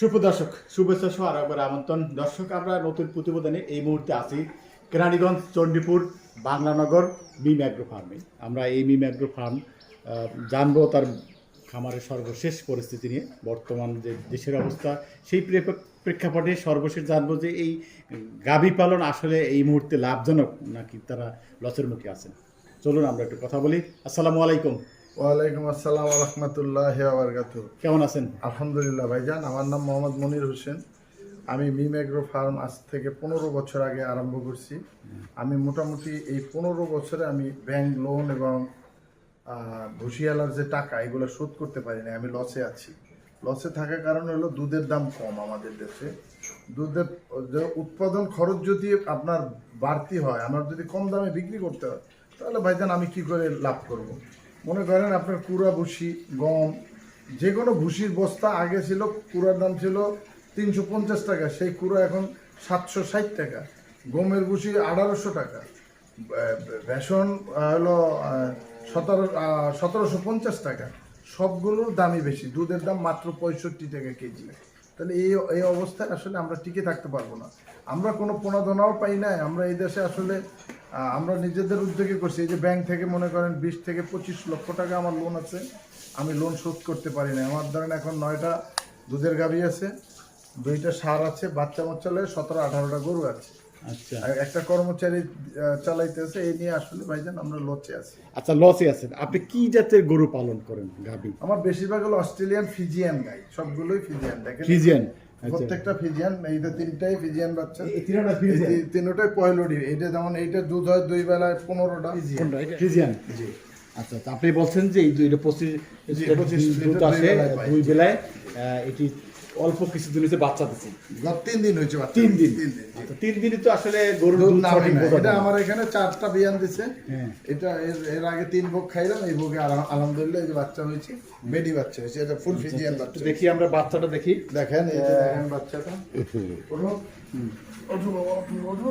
সুপ্রদর্শক শুভেচ্ছা সহ আর একবার আমন্ত্রণ। দর্শক, আমরা নতুন প্রতিবেদনে এই মুহূর্তে আছি। কেরানীগঞ্জ, চণ্ডীপুর, বাংলানগর, মিম অ্যাগ্রো ফার্মে। আমরা এই মিম অ্যাগ্রো ফার্ম জানব তার খামারের সর্বশেষ পরিস্থিতি নিয়ে, বর্তমান যে দেশের অবস্থা, সেই প্রেক্ষাপটে সর্বশেষ জানব যে এই গাভী পালন আসলে এই মুহূর্তে লাভজনক নাকি তারা লসের মুখে আছেন। চলুন আমরা একটু কথা বলি। আসসালামু আলাইকুম। ওয়ালাইকুম আসসালাম রহমতুল্লাহ আবরকাতু কেমন আছেন? আলহামদুলিল্লাহ ভাইজান আমার নাম মোহাম্মদ মনির হোসেন। আমি মিম এগ্রো ফার্ম আজ থেকে পনেরো বছর আগে আরম্ভ করছি। আমি মোটামুটি এই পনেরো বছরে আমি ব্যাংক লোন এবং ভুসিয়ালার যে টাকা এগুলো শোধ করতে পারি না আমি লসে আছি। লসে থাকার কারণ হলো দুধের দাম কম আমাদের দেশে। দুধের উৎপাদন খরচ যদি আপনার বাড়তি হয় আমার যদি কম দামে বিক্রি করতে হয় তাহলে ভাইজান আমি কি করে লাভ করব। মনে করেন আপনার কুড়া ভুসি, গম, যে কোনো ভুসির বস্তা আগে ছিল, কুড়ার দাম ছিল তিনশো পঞ্চাশ টাকা, সেই কুড়া এখন সাতশো ষাট টাকা, গমের ভুসি আঠারোশো টাকা বেসন হলো সতেরো সতেরোশো পঞ্চাশ টাকা, সবগুলোর দামই বেশি, দুধের দাম মাত্র পঁয়ষট্টি টাকা কেজি। তাহলে এই এই অবস্থায় আসলে আমরা টিকে থাকতে পারব না। আমরা কোনো প্রণোদনাও পাই না আমরা এই দেশে আসলে আমরা নিজেদের উদ্যোগে করছি। এই যে ব্যাংক থেকে মনে করেন বিশ থেকে পঁচিশ লক্ষ টাকা আমার লোন আছে। আমি লোন শোধ করতে পারি না আমার ধরেন এখন নয়টা দুধের গাভী আছে দুইটা সার আছে বাচ্চা মচ্চালে সতেরো আঠারোটা গরু আছে। আচ্ছা। একটা কর্মচারী চালাইতেছে এই নিয়ে আসলে ভাইজান আমরা লচে আছি। আচ্ছা লসে আছেন। আপনি কি জাতের গরু পালন করেন গাভী? আমার বেশিরভাগ হলো অস্ট্রেলিয়ান ফিজিয়ান গাই সবগুলোই ফিজিয়ান। দেখেন ফ্রিজিয়ান আচ্ছা প্রত্যেকটা ফিজিয়ান এইটা তিনটাই ফিজিয়ান বাচ্চা। তিনটাই পয়লোডি। এটা যেমন এইটা দুধ হয় দুই বেলায় পনেরোটা। ফিজিয়ান। জি। আচ্ছা আচ্ছা আপনি বলছেন যে এই দুইটা পঁচিশ জি, লিটার 25 দুধ লিটার আসে দুই বেলায় এটি অল্প কিছুদিন হয়েছে বাচ্চা দিচ্ছে তিন দিন হয়েছে তিন দিন। তিন দিন আচ্ছা, তিন দিনই তো আসলে গরুর দুধ না। এটা আমার এখানে চারটা বিয়ান দিছে। হ্যাঁ। এটা এর আগে তিন ভোগ খাইলাম এই ভোগে আলহামদুলিল্লাহ এই যে বাচ্চা হয়েছে বেডি বাচ্চা হয়েছে এটা ফুল ফিজিয়ান বাচ্চা। দেখি আমরা বাচ্চাটা দেখি। দেখেন এই যে দেখেন বাচ্চাটা। ওঠো। ওঠো ওঠো ওঠো।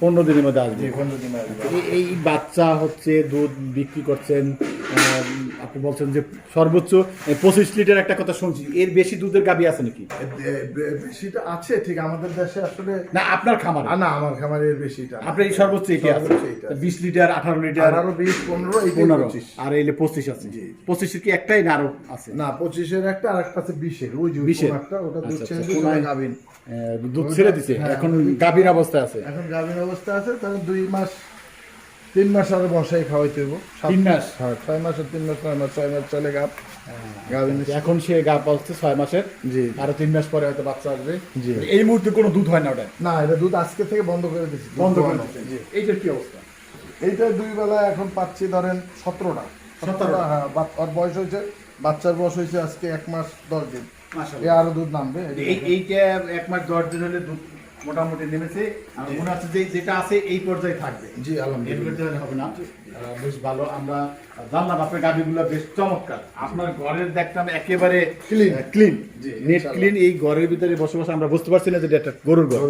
পনেরো দিনের মধ্যে আসবে। এই- বাচ্চা হচ্ছে দুধ বিক্রি করছেন আপনি বলছেন যে সর্বোচ্চ পঁচিশ লিটার একটা কথা শুনছি। এর বেশি দুধের গাবি আছে নাকি? বেশিটা আছে ঠিক আমাদের দেশে আসলে না আপনার খামার? না আমার খামারের বেশিটা আপনার এই সর্বোচ্চ এটি আছে। বিশ লিটার আঠারো লিটার আঠারো বিশ পনেরো এই পনেরো। আর এলে পঁচিশ আছে। পঁচিশের কি একটাই না আরও আছে? না পঁচিশের একটা আর একটা আছে বিশের। ওই যে বিশের? একটা ওটা দুধ আচ্ছা, ছেড়ে আচ্ছা, গাভীন দুধ ছেড়ে দিছে। হ্যাঁ, এখন গাভীর। অবস্থায় আছে। এখন গাভীন অবস্থা আছে তাহলে দুই মাস তিন মাস আরও বসাই খাওয়াইতে সাত- তিন মাস? হ্যাঁ ছয় মাসের তিন মাস ছয় মাস ছয় মাস চলে গাভ গাভীন এখন সে গা পাচ্ছে ছয় মাসের। জি। আরও তিন মাস পরে হয়তো বাচ্চা আসবে। জি। এই মুহূর্তে কোনো দুধ হয় না ওটা না এটা দুধ আজকে থেকে বন্ধ করে দিচ্ছি বন্ধ করে। দিচ্ছে এইটার কি অবস্থা? এইটা দুই বেলা এখন পাচ্ছি ধরেন সতেরোটা। সতেরোটা? হ্যাঁ ওর বয়স হয়েছে বাচ্চার বয়স হয়েছে আজকে এক মাস দশ দিন। এ আরও দুধ নামবে। এই এইটা এক মাস দশ দিন হলে দুধ মোটামুটি নেমেছে। আর মনে হচ্ছে যে যেটা আছে এই পর্যায়ে থাকবে। জি আলহামদুলিল্লাহ। হবে না। বেশ ভালো। আমরা জানলাম আপনার গাভিগুলো বেশ চমৎকার। আপনার ঘরের দেখলাম একেবারে. ক্লিন নেট ক্লিন এই ঘরের ভিতরে বসবাস আমরা বুঝতে পারছি না যে এটা একটা গরুর ঘর।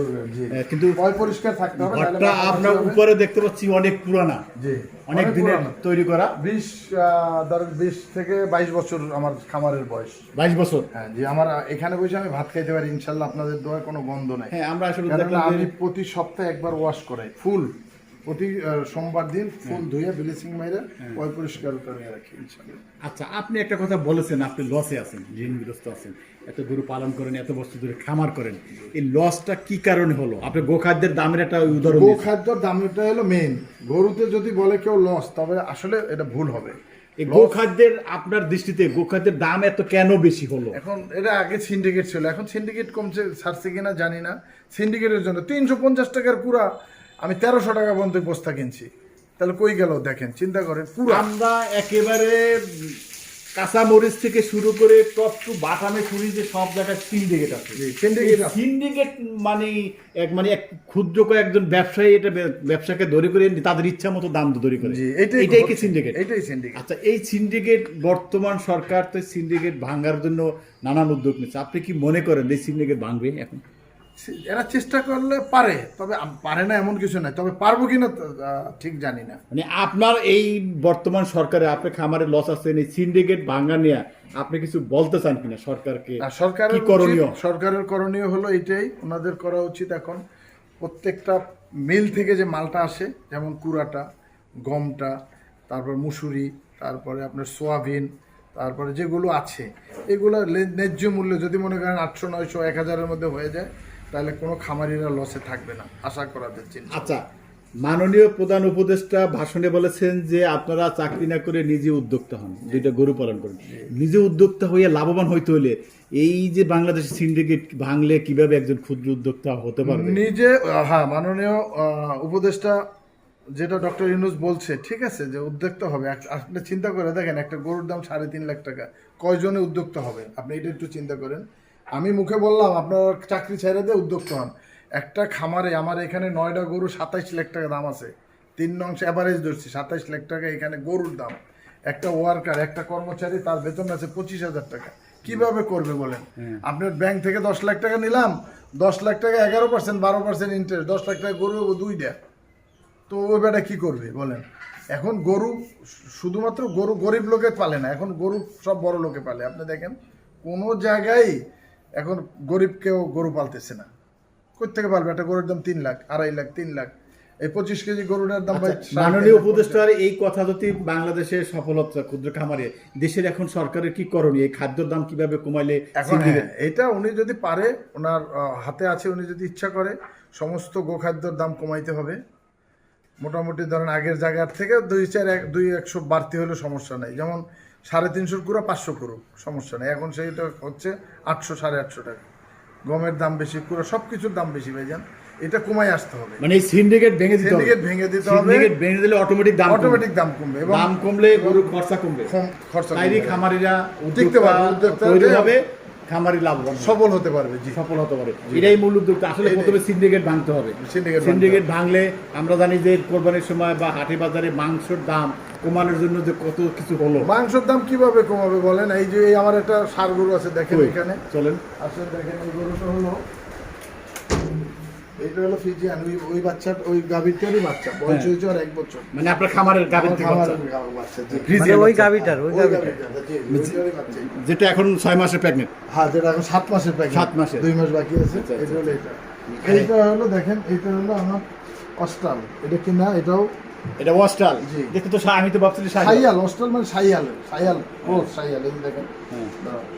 কিন্তু পরিষ্কার থাকতে হবে ঘরটা আপনার উপরে দেখতে পাচ্ছি অনেক পুরানা। জি অনেক দিনের তৈরি করা। বিশ ধরেন বিশ থেকে বাইশ বছর আমার খামারের বয়স। বাইশ বছর। হ্যাঁ জি আমার এখানে বসে আমি ভাত খাইতে পারি ইনশাল্লাহ আপনাদের কোনো গন্ধ নাই। হ্যাঁ আমরা আসলে আমি প্রতি সপ্তাহে একবার ওয়াশ করাই ফুল প্রতি সোমবার দিন ফুল ধুয়ে ব্লিচিং মাইরে পয় পরিষ্কার করে রাখি আচ্ছা আপনি একটা কথা বলেছেন আপনি লসে আছেন ঋণগ্রস্ত আছেন। এত গরু পালন করেন এত বস্তু ধরে খামার করেন। এই লসটা কি কারণে হলো? আপনি গোখাদ্যের দামের একটা উদাহরণ গো দিয়েছেন। দামটা হলো মেইন গরুতে যদি বলে কেউ লস তবে আসলে এটা ভুল হবে। এই গোখাদ্যের আপনার দৃষ্টিতে গোখাদ্যের দাম এত কেন বেশি হলো? এখন এটা আগে সিন্ডিকেট ছিল এখন সিন্ডিকেট কমছে ছাড়ছে কিনা জানি না। সিন্ডিকেটের জন্য তিনশো পঞ্চাশ টাকার পুরা আমি তেরোশো টাকা পর্যন্ত বস্তা কিনছি। তাহলে কই গেল? দেখেন চিন্তা করেন পুরো। আমরা একেবারে কাঁচা মরিচ থেকে শুরু করে টপ টু বাটামে শুনি যে সব জায়গায় সিন্ডিকেট আছে। সিন্ডিকেট সিন্ডিকেট মানে এক মানে এক ক্ষুদ্র কয়েকজন ব্যবসায়ী এটা ব্যবসাকে দড়ি করে তাদের ইচ্ছা মতো দাম দড়ি করে। এটাই কি সিন্ডিকেট এইটাই সিন্ডিকেট আচ্ছা এই সিন্ডিকেট বর্তমান সরকার তো সিন্ডিকেট ভাঙার জন্য নানান উদ্যোগ নিচ্ছে। আপনি কি মনে করেন এই সিন্ডিকেট ভাঙবে এখন? এরা চেষ্টা করলে পারে তবে পারে না এমন কিছু নাই তবে পারব কিনা ঠিক জানি না মানে আপনার এই বর্তমান সরকারে আপনি খামারে লস আছেন এই সিন্ডিকেট ভাঙ্গা নিয়ে আপনি কিছু বলতে চান কিনা সরকারকে সরকারের করণীয়? সরকারের করণীয় হলো এটাই ওনাদের করা উচিত এখন প্রত্যেকটা মিল থেকে যে মালটা আসে যেমন কুড়াটা গমটা তারপর মুসুরি তারপরে আপনার সোয়াবিন তারপরে যেগুলো আছে এগুলো ন্যায্য মূল্য যদি মনে করেন আটশো নয়শো এক হাজারের মধ্যে হয়ে যায় তাহলে কোনো খামারিরা লসে থাকবে না আশা করা যাচ্ছে আচ্ছা মাননীয় প্রধান উপদেষ্টা ভাষণে বলেছেন যে আপনারা চাকরি না করে নিজে উদ্যোক্তা হন যেটা গরু পালন করেন। নিজে উদ্যোক্তা হয়ে লাভবান হইতে হলে এই যে বাংলাদেশের সিন্ডিকেট ভাঙলে কীভাবে একজন ক্ষুদ্র উদ্যোক্তা হতে পারবে? নিজে হ্যাঁ মাননীয় উপদেষ্টা যেটা ডক্টর ইউনুস বলছে ঠিক আছে যে উদ্যোক্তা হবে। আপনি চিন্তা করে দেখেন একটা গরুর দাম সাড়ে তিন লাখ টাকা। কয়জনে উদ্যোক্তা হবে? আপনি এটা একটু চিন্তা করেন। আমি মুখে বললাম আপনার চাকরি ছেড়ে দিয়ে উদ্যোক্তা হন। একটা খামারে আমার এখানে নয়টা গরু সাতাইশ লাখ টাকা দাম আছে। তিন অংশ অ্যাভারেজ ধরছি সাতাইশ লাখ টাকা এখানে গরুর দাম। একটা ওয়ার্কার একটা কর্মচারী তার বেতন আছে পঁচিশ হাজার টাকা। কীভাবে করবে বলেন? আপনার ব্যাংক থেকে দশ লাখ টাকা নিলাম দশ লাখ টাকা এগারো পার্সেন্ট বারো পার্সেন্ট ইন্টারেস্ট দশ লাখ টাকা গরু দুইটা তো ওই বেটা কী করবে বলেন? এখন গরু শুধুমাত্র গরু গরিব লোকে পালে না এখন গরু সব বড় লোকে পালে। আপনি দেখেন কোনো জায়গায় এখন গরিব কেউ গরু পালতেছে না। কোথেকে পালবে? একটা গরুর দাম তিন লাখ আড়াই লাখ তিন লাখ। এই পঁচিশ কেজি গরুটার দাম আচ্ছা, মাননীয় উপদেষ্টার এই কথা যদি বাংলাদেশের সফলতা ক্ষুদ্র খামারে দেশের এখন সরকারের কি করণীয়? এই খাদ্যের দাম কীভাবে কমাইলে এখন হ্যাঁ এটা উনি যদি পারে ওনার হাতে আছে উনি যদি ইচ্ছা করে সমস্ত গোখাদ্যর দাম কমাইতে হবে। মোটামুটি ধরেন আগের জায়গার থেকে দুই চার এক দুই একশো বাড়তি হলে সমস্যা নেই। যেমন সাড়ে তিনশোর কুড়া পাঁচশো করুক সমস্যা নেই। এখন সেইটা হচ্ছে আটশো সাড়ে আটশো টাকা। গমের দাম বেশি কুড়া সব কিছুর দাম বেশি ভাইজান। এটা কমাই আসতে হবে। মানে সিন্ডিকেট ভেঙে দিতে হবে। সিন্ডিকেট ভেঙে দিতে হবে। সিন্ডিকেট ভেঙে দিলে অটোমেটিক দাম অটোমেটিক দাম কমবে এবং দাম কমলে গরু খরচা কমবে। খরচা কমবে। খামারিরা উদ্যোক্তা তৈরি হবে খামারি লাভবান সফল হতে পারবে জি। সফল হতে পারে। এটাই মূল উদ্যোক্তা। আসলে প্রথমে সিন্ডিকেট ভাঙতে হবে। সিন্ডিকেট ভাঙলে আমরা জানি যে কোরবানির সময় বা হাটে বাজারে মাংসের দাম কমানোর জন্য যে কত কিছু হলো মাংসের দাম কীভাবে কমাবে বলেন এই যে এই আমার একটা সার গরু আছে দেখেন? এখানে চলেন আসলে দেখেন এই গরুটা হলো এইটা হলো ফিজিয়ান ওই ওই বাচ্চা ওই গাভীরটারই বাচ্চা বয়স হ্যাঁ। হয়েছে আর এক বছর মানে আপনার খামারের গাভীর খামারের বাচ্চা। গা- বাচ্চা জি। ফ্রিজিয়ান মানে ওই বাচ্চা। ওই। যেটা এখন ছয় মাসের প্রেগনেন্ট হ্যাঁ যেটা এখন সাত সাত মাসের। দুই মাস বাকি আছে আচ্ছা, এটা হলো এটা এইটা হলো দেখেন এটা হলো আমার অস্টাল এটা কি না এটাও এটা ওয়াস্টাল জি। দেখতে তো আমি তো ভাবছিলি সাইয়াল। অস্টাল মানে সাইয়াল সাইয়াল ক্রস সাইয়াল এই দেখেন। হ্যাঁ।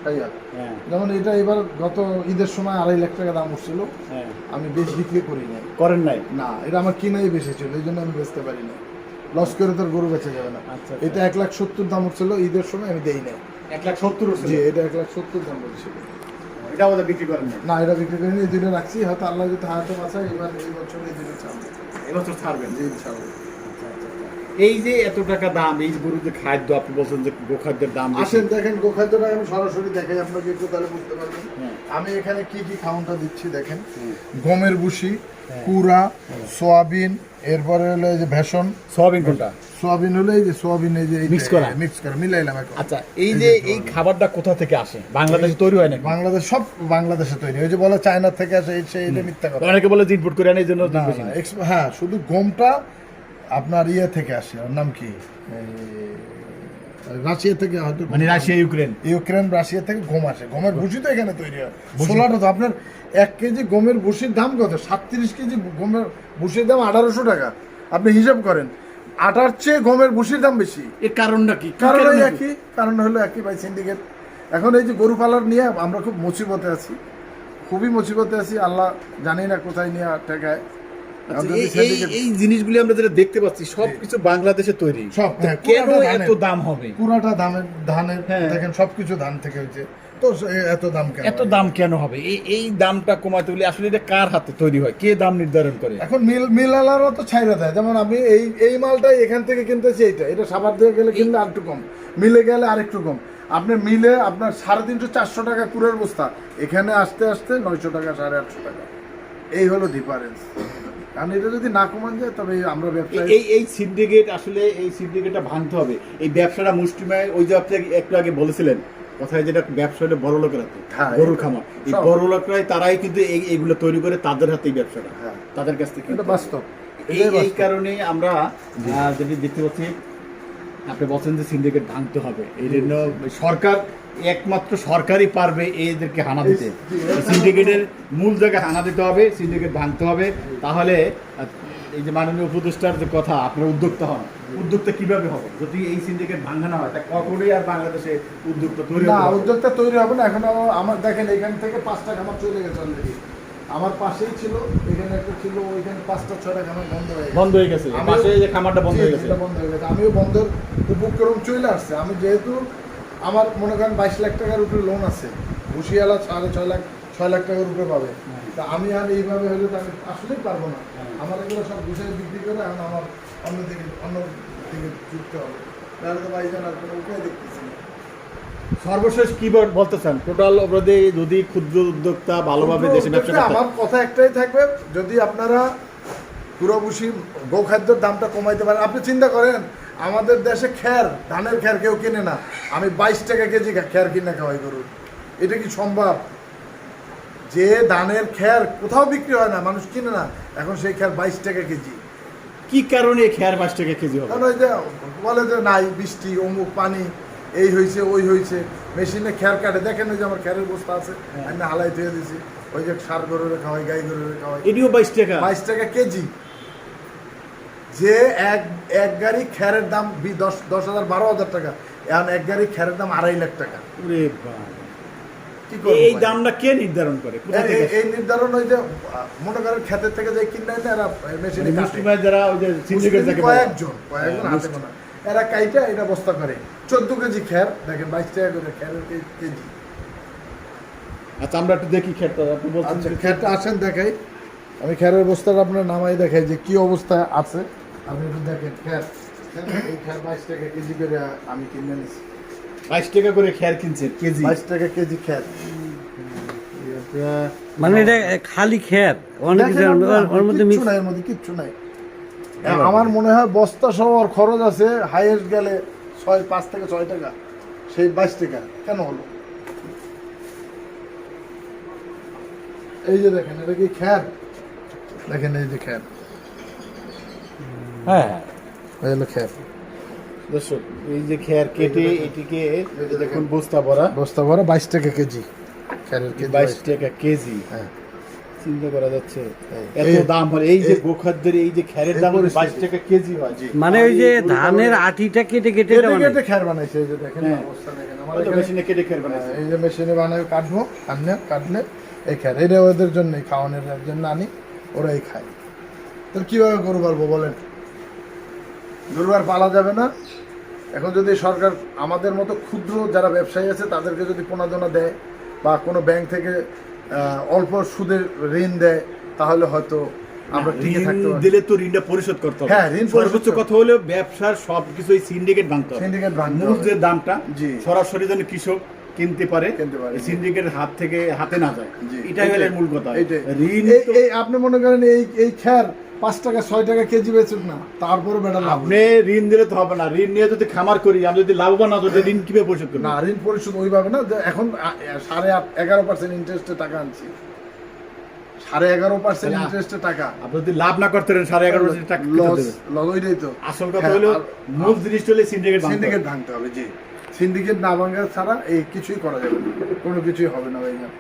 সাইয়াল। হ্যাঁ। যেমন এটা এবার গত ঈদের সময় আড়াই লাখ টাকা দাম উঠছিল। হ্যাঁ। আমি বেশ বিক্রি করি নাই। করেন নাই? না এটা আমার কিনাই বেশি ছিল এই জন্য আমি বেচতে পারি না লস করে তোর গরু বেচা যাবে না। আচ্ছা, আচ্ছা। এটা এক লাখ সত্তর দাম উঠছিল ঈদের সময় আমি দেই নাই। এক লাখ সত্তর জি এটা এক লাখ সত্তর দাম বলছিল এটা ওদের বিক্রি করেন না এটা বিক্রি করিনি এই দুটো রাখছি হয়তো আল্লাহ যদি হাতে বাঁচায় এবার এই বছর এই দুটো ছাড়বো। এবছর ছাড়বেন? জি ইনশাআল্লাহ। এই যে এত টাকা দাম এই যে খাদ্য আপনি বলছেন যে গোখাদ্যের দাম আসেন দেখেন গোখাদ্যটা আমি সরাসরি দেখাই আপনাকে একটু তাহলে বুঝতে পারবেন। হ্যাঁ। আমি এখানে কি কি খাউনটা দিচ্ছি দেখেন। গমের ভুসি কুড়া সোয়াবিন এরপরে হলো এই যে ভেষণ। সয়াবিন কোনটা? সোয়াবিন হলো এই যে সোয়াবিন এই যে মিক্স করা? মিক্স করা মিলাইলাম এখন। আচ্ছা এই যে এই খাবারটা কোথা থেকে আসে? বাংলাদেশে তৈরি হয় না বাংলাদেশ সব বাংলাদেশে তৈরি ওই যে বলে চায়না থেকে আসে এই সেই এটা মিথ্যা কথা। অনেকে বলে ইনপুট করে আনে এই জন্য বেশি হ্যাঁ শুধু গমটা আপনার ইয়ে থেকে আসে ওর নাম কি? রাশিয়া থেকে হয়তো মানে রাশিয়া ইউক্রেন। ইউক্রেন রাশিয়া থেকে গম আসে। গমের ভুসি তো এখানে তৈরি হয়। ছোলাটা তো আপনার এক কেজি গমের ভুসির দাম কত? সাতত্রিশ কেজি গমের ভুসির দাম আঠারোশো টাকা। আপনি হিসাব করেন আটার চেয়ে গমের ভুসির দাম বেশি। এর কারণটা কি? কারণ একই কারণ হলো একই ভাই সিন্ডিকেট এখন এই যে গরু পালন নিয়ে আমরা খুব মুসিবতে আছি। খুবই মুসিবতে আছি আল্লাহ জানি না কোথায় নিয়ে ঠেকায়। এই- এই জিনিসগুলি আমরা যেটা দেখতে পাচ্ছি সবকিছু বাংলাদেশে তৈরি। সব, হ্যাঁ, কেন এত দাম হবে? পুরাটা ধানের ধানের হ্যাঁ। দেখেন সবকিছু ধান থেকে হয়েছে। তো এত দাম কেন এত দাম কেন হবে? এই এই দামটা কমাতে হলে আসলে এটা কার হাতে তৈরি হয়? কে দাম নির্ধারণ করে? এখন মিল মিলালারও তো ছাইরা দেয়। যেমন আমি এই এই মালটাই এখান থেকে কিনতেছি এইটা এটা। সাবার দিয়ে গেলে কিনলে আরেকটু কম। মিলে গেলে আরেকটু কম। আপনি মিলে আপনার সাড়ে তিনশো চারশো টাকা কুড়ের বস্তা। এখানে আসতে আসতে নয়শো টাকা সাড়ে আটশো টাকা। এই হলো ডিফারেন্স কারণ এটা যদি না কমান যায় তবে আমরা ব্যবসায়ী এই এই সিন্ডিকেট আসলে এই সিন্ডিকেটটা ভাঙতে হবে। এই ব্যবসাটা মুষ্টিমায় ওই যে আপনি একটু আগে বলেছিলেন কথায় যেটা ব্যবসা হলে বড় লোকের হ্যাঁ, গরুর খামার। এই বড় লোকরাই তারাই কিন্তু এই- এইগুলো তৈরি করে তাদের হাতে এই ব্যবসাটা। হ্যাঁ। তাদের কাছ থেকে বাস্তব। এই। কারণেই আমরা যেটি দেখতে পাচ্ছি আপনি বলছেন যে সিন্ডিকেট ভাঙতে হবে। এই জন্য সরকার একমাত্র সরকারই পারবে এদেরকে হানা দিতে। সিন্ডিকেটের মূল জায়গায় হানা দিতে হবে সিন্ডিকেট ভাঙতে হবে। তাহলে এই যে মাননীয় উপদেষ্টার যে কথা আপনার উদ্যোক্তা হন। উদ্যোক্তা কীভাবে হবে? যদি এই সিন্ডিকেট ভাঙা না হয় তা কখনোই আর বাংলাদেশে উদ্যোক্তা তৈরি না। উদ্যোগটা তৈরি হবে না। এখন আমার দেখেন এখান থেকে পাঁচটা খামার চলে গেছে অলরেডি আমার পাশেই ছিল এখানে একটা ছিল ওইখানে পাঁচটা ছয়টা খামার বন্ধ হয়ে গেছে। বন্ধ হয়ে গেছে। আমিও- পাশে যে খামারটা বন্ধ হয়ে গেছে। এটা বন্ধ হয়ে গেছে। আমিও বন্ধের উপক্রম চলে আসছে। আমি যেহেতু আমার মনে করেন বাইশ লাখ টাকার উপরে লোন আছে। ঘুষিয়ালা সাড়ে ছয় লাখ ছয় লাখ টাকার উপরে পাবে। তা আমি আর এইভাবে হলে তো আমি আসলেই পারব না। আমার এগুলো সব গুছিয়ে বিক্রি করে এখন আমার অন্য দিকে অন্য দিকে যুক্ত হবে। তাহলে তো ভাইজান আর কোনো উপায় দেখতেছি না। সর্বশেষ কি বল- বলতে চান টোটাল অপরাধে যদি ক্ষুদ্র উদ্যোক্তা ভালোভাবে দেশে ব্যবসা আমার কথা একটাই থাকবে যদি আপনারা পুরোপুষি গোখাদ্যের দামটা কমাইতে পারেন আপনি চিন্তা করেন আমাদের দেশে খ্যার ধানের খ্যার কেউ কিনে না। আমি বাইশ টাকা কেজি খ্যার কিনে খাওয়াই গরু। এটা কি সম্ভব? যে ধানের খ্যার কোথাও বিক্রি হয় না মানুষ কিনে না এখন সেই খ্যার বাইশ টাকা কেজি। কি কারণে খ্যার পাঁচ টাকা কেজি হবে? কারণ ওই যে বলে যে নাই বৃষ্টি অমুক পানি এই হয়েছে ওই হয়েছে মেশিনে খ্যার কাটে। দেখেন ওই যে আমার খ্যারের বস্তা আছে আমি হালাই ধুয়ে দিছি। ওই যে সার গরুরে খাওয়াই গাই গরুরে খাওয়াই। এটিও বাইশ টাকা? বাইশ টাকা কেজি। যে এক এক গাড়ি খ্যারের দাম দশ দশ হাজার বারো হাজার টাকা এখন এক গাড়ি খ্যারের দাম আড়াই লাখ টাকা। এই দামটা কে নির্ধারণ করে? এই- নির্ধারণ ওই যে মনে করেন খেতের থেকে যে কিনে এনে এরা মেশিনে মানে যারা ওই যে কয়েকজন কয়েকজন হ্যাঁ, এরা কাইটা এটা বস্তা করে। চোদ্দ কেজি খ্যার দেখেন বাইশ টাকা করে খ্যারের কেজি। আচ্ছা আমরা একটু দেখি খেটটা আপনি বলছেন আচ্ছা খ্যারটা আসেন দেখাই। আমি খ্যারের বস্তাটা আপনার নামাই দেখাই যে কি অবস্থায় আছে। আপনি একটু দেখেন খ্যার। এই খ্যার বাইশ টাকা কেজি করে আমি কিনে নিছি। বাইশ টাকা করে খেয়ার কিনছেন কেজি? বাইশ টাকা কেজি খ্যার। মানে এটা খালি খের অনেক ওর- মধ্যে কিচ্ছু মিক্স নাই এর মধ্যে কিচ্ছু নাই। আমার মনে হয় বস্তা সহ ওর খরচ আছে হাইয়েস্ট গেলে ছয় পাঁচ থেকে ছয় টাকা। সেই বাইশ টাকা কেন হলো? এই যে দেখেন এটা কি খ্যার? দেখেন এই যে খ্যার। হ্যাঁ। এই হলো খ্যার দর্শক এই যে খেয়ার কেটে এটিকে দেখুন। বস্তা ভরা। বস্তা ভরা বাইশ টাকা কেজি। খ্যারের কেজি বাইশ টাকা কেজি। হ্যাঁ। চিন্তা করা যাচ্ছে। এত দাম হয়। এই যে গোখাদ্যের এই যে খেরের দাম বাইশ টাকা কেজি হয়। মানে ওই যে ধানের আটিটা কেটে কেটে কেটে খ্যার বানাইছে এই যে দেখেন হ্যাঁ। অবস্থা দেখেন। আমার ওই তো এখানে- মেশিনে কেটে বানাইছে? এই যে মেশিনে বানাই কাটবো আনলে কাটলে এই খায় এটা ওদের জন্যই খাওয়ানোর জন্য আনি ওরাই খায়। তো কীভাবে পালবো বলেন? গরু আর পালা যাবে না। এখন যদি সরকার আমাদের মতো ক্ষুদ্র যারা ব্যবসায়ী আছে তাদেরকে যদি প্রণোদনা দেয় বা কোনো ব্যাংক থেকে অল্প সুদের ঋণ দেয় তাহলে হয়তো আমরা টিকে থাকতে দিলে তো ঋণটা পরিশোধ করতে হবে। হ্যাঁ, ঋণ সর্বোচ্চ কথা হলো ব্যবসার সবকিছু এই সিন্ডিকেট ভাঙতে হবে। সিন্ডিকেট ভাঙতে মূল। যে দামটা। সরাসরি যেন কৃষক কিনতে পারে কিনতে পারে, সিন্ডিকেটের হাত থেকে হাতে না যায়। এটাই হলো মূল কথা। ঋণ এই- এই আপনি মনে করেন এই এই খ্যার পাঁচ টাকা ছয় টাকা কেজি বেচুক না তারপরে বেটা লাভ আপনি ঋণ দিলে তো হবে না। ঋণ নিয়ে যদি খামার করি আমি যদি লাভবান না হতে ঋণ কীভাবে পরিশোধ করব? না ঋণ পরিশোধ ওইভাবে না যে এখন সাড়ে আট এগারো পার্সেন্ট ইন্টারেস্টে টাকা আনছি। সাড়ে এগারো পার্সেন্ট ইন্টারেস্টে টাকা। আপনি যদি লাভ না করতে পারেন সাড়ে এগারো হাজার টাকা লস লস ওইটাই তো। আসল কথা হ্যাঁ, হলো মূল জিনিস হলে সিন্ডিকেট সিন্ডিকেট ভাঙতে হবে জি। সিন্ডিকেট না ভাঙা ছাড়া এই কিছুই করা যাবে না। কোনো কিছুই হবে না ভাইয়া